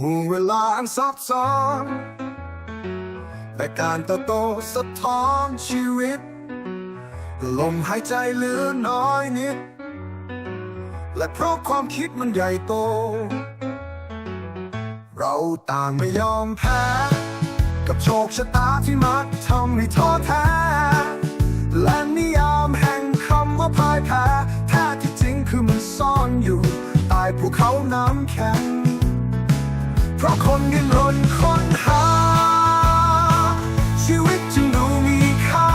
ห่วงเวลาอันซับซ้อนแต่การเติบโตสะท้อนชีวิต ลมหายใจเหลือน้อยนิด และเพราะความคิดมันใหญ่โต เราต่างไม่ยอมแพ้ กับโชคชะตาที่มักทำให้ท้อแท้ ราะคนดิ้นรนค้นหา ชีวิตจึงดูมีค่า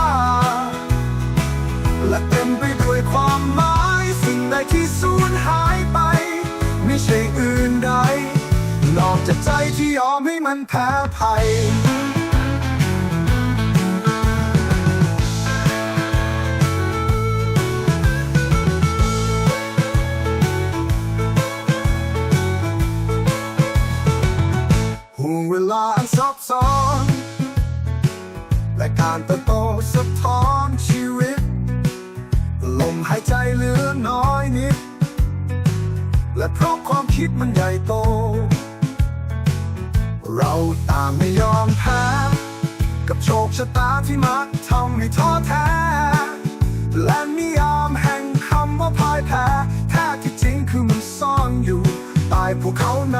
และเต็มไปด้วยความหมาย สิ่งใดที่สูญหายไป ไม่ใช่อื่นใด นอกจากใจที่ยอมให้มันแพ้ภัย งเวลาอันซับซ้อน และการเติบโตสะท้อนชีวิต ลมหายใจเหลือน้อยนิด และเพราะความคิดมันใหญ่โต เราต่างไม่ยอมแพ้กับโชคชะตาที่มักทำให้ท้อแท้ และนิยามแห่งคำว่าพ่ายแพ้แท้ที่จริงคือมันซ่อนอยู่ใต้ภูเขาน้ำ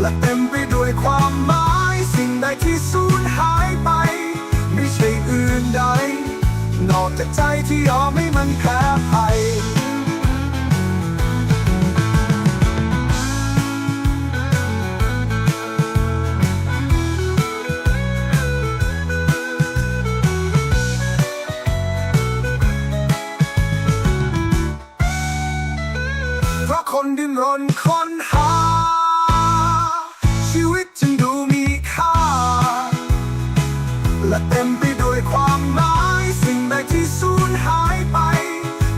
และเต็มไปด้วยความหมาย สิ่งใดที่สูญหายไป ไม่ใช่อื่นใด นอกจากใจที่ยอมให้มันแพ้ภัยเพราะคนดิ้นรนค้นหา ชีวิตจึงดูมีค่า และเต็มไปด้วยความหมาย สิ่งใดที่สูญหายไป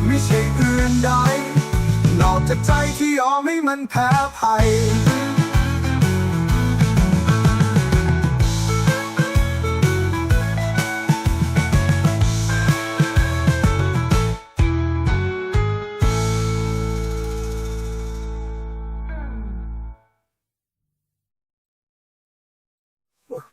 ไม่ใช่อื่นใด นอกจากใจที่ยอมให้มันแพ้ภัย